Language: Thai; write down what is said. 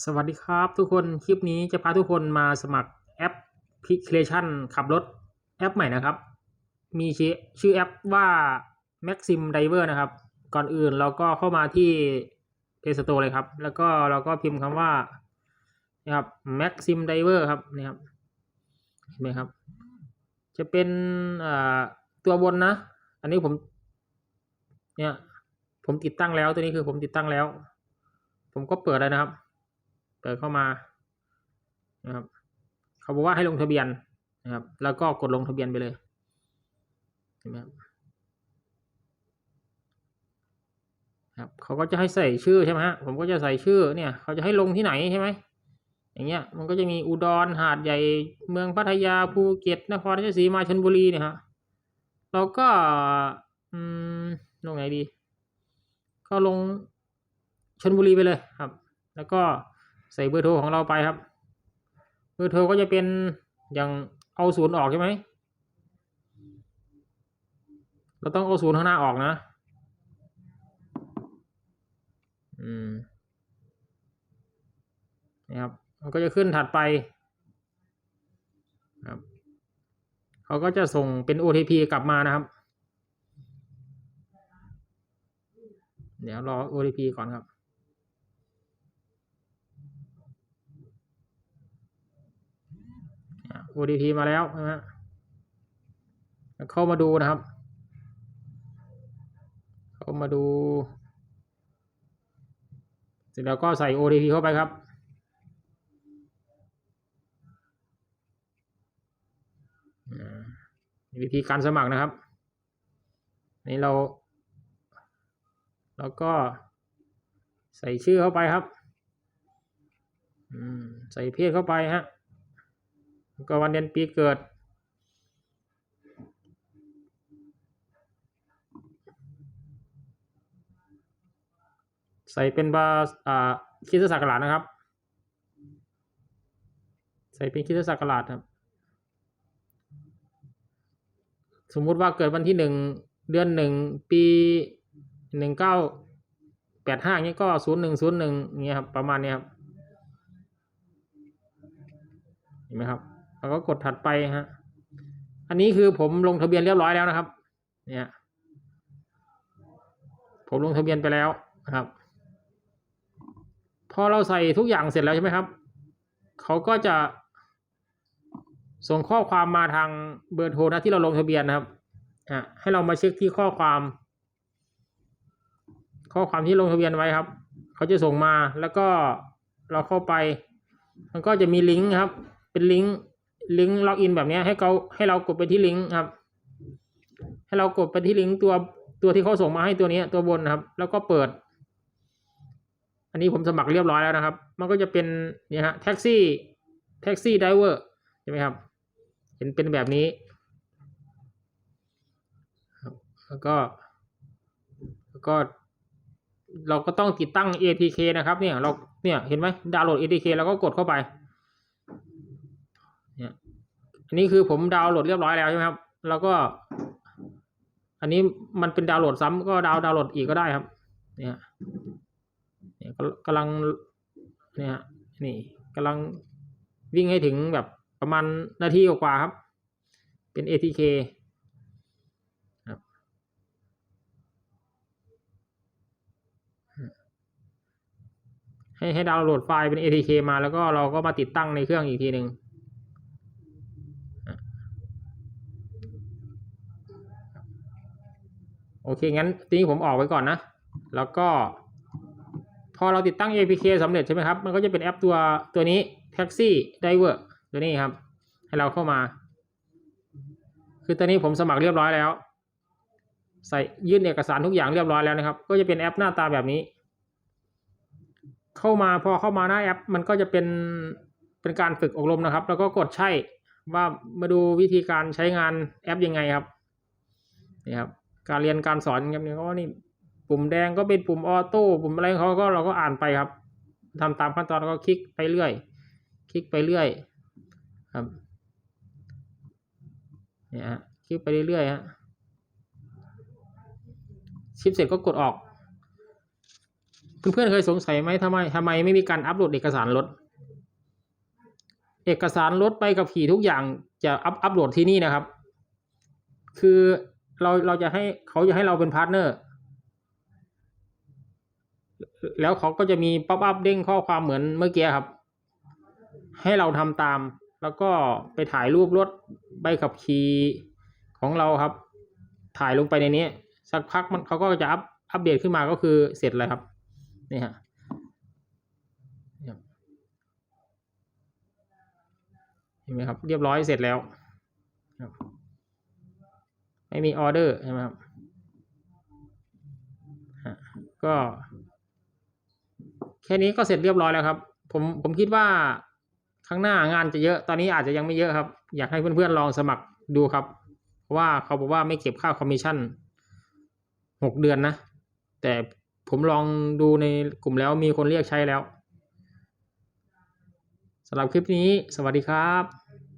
สวัสดีครับทุกคน คลิปนี้จะพาทุกคนมาสมัครแอปพลิเคชันขับรถแอปใหม่นะครับ มีชื่อชื่อแอปว่า Maxim Driver นะครับ ก่อนอื่นเราก็เข้ามาที่ Play Store เลยครับ แล้วก็เราก็พิมพ์คำว่านะครับ Maxim Driver ครับนี่ครับเห็นไหมครับ จะเป็นตัวบนนะ อันนี้ผมเนี่ยผมติดตั้งแล้วตัวนี้คือผมติดตั้งแล้ว ผมก็เปิดเลยนะครับ เปิดเข้ามานะครับเขาบอกว่าให้ลงทะเบียนนะครับ แล้วก็กดลงทะเบียนไปเลยเห็นไหมครับครับเขาก็จะให้ใส่ชื่อใช่ไหมฮะผมก็จะใส่ชื่อเนี่ย เขาจะให้ลงที่ไหนใช่ไหมอย่างเงี้ยมันก็จะมีอุดรหาดใหญ่เมืองพัทยาภูเก็ตนครราชสีมาชลบุรีเนี่ยฮะเราก็อืมลงไหนดี ก็ลงชลบุรีไปเลยครับ แล้วก็ ใส่เบอร์โทรของเราไปครับ เบอร์โทรก็จะเป็นอย่างเอาศูนย์ออกใช่ไหมเราต้องเอาศูนย์ข้างหน้าออกนะอืมนะครับมันก็จะขึ้นถัดไปครับเขาก็จะส่งเป็น OTP กลับมานะครับ เดี๋ยวรอ OTP ก่อนครับ OTP มาแล้วนะฮะเข้ามาดูนะครับ เข้ามาดู เสร็จแล้วก็ใส่ OTP เข้าไปครับวิธีการสมัครนะครับ นี่เรา แล้วก็ใส่ชื่อเข้าไปครับ ใส่เพศเข้าไปฮะก็วันเดือนปีเกิด ใส่เป็นบาอ่าคิสตศักราชนะครับ ใส่เป็นคิสตศักราชครับ สมมุติว่าเกิดวันที่หนึ่งเดือนหนึ่งปีหนึ่งเก้าแปดห้าเงี้ยก็ศูนย์หนึ่งศูนย์หนึ่งเงี้ยครับประมาณเนี้ยครับ เห็นไหมครับ แล้วก็กดถัดไปฮะ อันนี้คือผมลงทะเบียนเรียบร้อยแล้วนะครับ เนี่ย ผมลงทะเบียนไปแล้วนะครับ พอเราใส่ทุกอย่างเสร็จแล้วใช่ไหมครับ เขาก็จะ ส่งข้อความมาทางเบอร์โทรนะที่เราลงทะเบียนนะครับอะให้เรามาเช็คที่ข้อความ ข้อความที่ลงทะเบียนไว้ครับ เขาจะส่งมาแล้วก็เราเข้าไป มันก็จะมีลิงก์ครับ เป็นลิงก์ลิงก์ล็อกอินแบบนี้ให้เขาให้เรากดไปที่ลิงก์ครับ ให้เรากดไปที่ลิงก์ตัวตัวที่เขาส่งมาให้ตัวนี้ตัวบนนะครับ แล้วก็เปิด อันนี้ผมสมัครเรียบร้อยแล้วนะครับ มันก็จะเป็นเนี่ยฮะแท็กซี่แท็กซี่ไดเวอร์ใช่ไหมครับ เห็นเป็นแบบนี้ แล้วก็แล้วก็เราก็ต้องติดตั้ง APK นะครับ เนี่ยเราเนี่ยเห็นไหมดาวน์โหลด APK แล้วก็กดเข้าไป อันนี้คือผมดาวน์โหลดเรียบร้อยแล้วใช่ไหมครับ แล้วก็ อันนี้มันเป็นดาวน์โหลดซ้ำก็ดาวน์ดาวน์โหลดอีกก็ได้ครับ เนี่ยเนี่ยกำลังเนี่ยนี่กำลังวิ่งให้ถึงแบบประมาณนาทีกว่าครับ เป็น ATK ครับให้ให้ดาวน์โหลดไฟล์เป็น ATK มาแล้วก็เราก็มาติดตั้งในเครื่องอีกทีหนึ่งโอ เคงั้นทีนี้ผมออกไว้ก่อนนะ แล้วก็ พอเราติดตั้ง APK สำเร็จใช่ไหมครับ มันก็จะเป็นแอปตัวตัวนี้ Taxi Driver ตัวนี้ครับ ให้เราเข้ามา คือตอนนี้ผมสมัครเรียบร้อยแล้ว ใส่ยื่นเอกสารทุกอย่างเรียบร้อยแล้วนะครับ ก็จะเป็นแอปหน้าตาแบบนี้ เข้ามาพอเข้ามาหน้าแอป มันก็จะเป็นเป็นการฝึกอบรมนะครับ แล้วก็กดใช่ว่ามาดูวิธีการใช้งานแอปยังไงครับนี่ครับ การเรียนการสอนครับเนี่ยก็นี่ปุ่มแดงก็เป็นปุ่มออโต้ปุ่มอะไรเขาก็เราก็อ่านไปครับทำตามขั้นตอนแล้วก็คลิกไปเรื่อย คลิกไปเรื่อยครับเนี่ยฮะคลิกไปเรื่อยๆฮะชิปเสร็จก็กดออกเพื่อนๆเคยสงสัยไหมทำไมทำไมไม่มีการอัปโหลดเอกสารรถ เอกสารรถไปกับขี่ทุกอย่างจะอัปอัปโหลดที่นี่นะครับ คือ เราเราจะให้เขาจะให้เราเป็นพาร์ทเนอร์ แล้วเขาก็จะมีป๊อปอัพเด้งข้อความเหมือนเมื่อกี้ครับ ให้เราทำตาม แล้วก็ไปถ่ายรูปรถใบขับขี่ของเราครับ ถ่ายลงไปในนี้ สักพักมันเขาก็จะอัพอัปเดตขึ้นมาก็คือเสร็จเลยครับนี่ฮะเนี่ยเห็นไหมครับ เรียบร้อยเสร็จแล้วครับ ไม่มีออเดอร์ใช่ไหมครับก็ แค่นี้ก็เสร็จเรียบร้อยแล้วครับ ผมผมคิดว่าข้างหน้างานจะเยอะตอนนี้อาจจะยังไม่เยอะครับ อยากให้เพื่อนๆลองสมัครดูครับ เพราะว่าเขาบอกว่าไม่เก็บค่าคอมมิชชั่นหกเดือนนะ แต่ผมลองดูในกลุ่มแล้วมีคนเรียกใช้แล้วสำหรับคลิปนี้สวัสดีครับ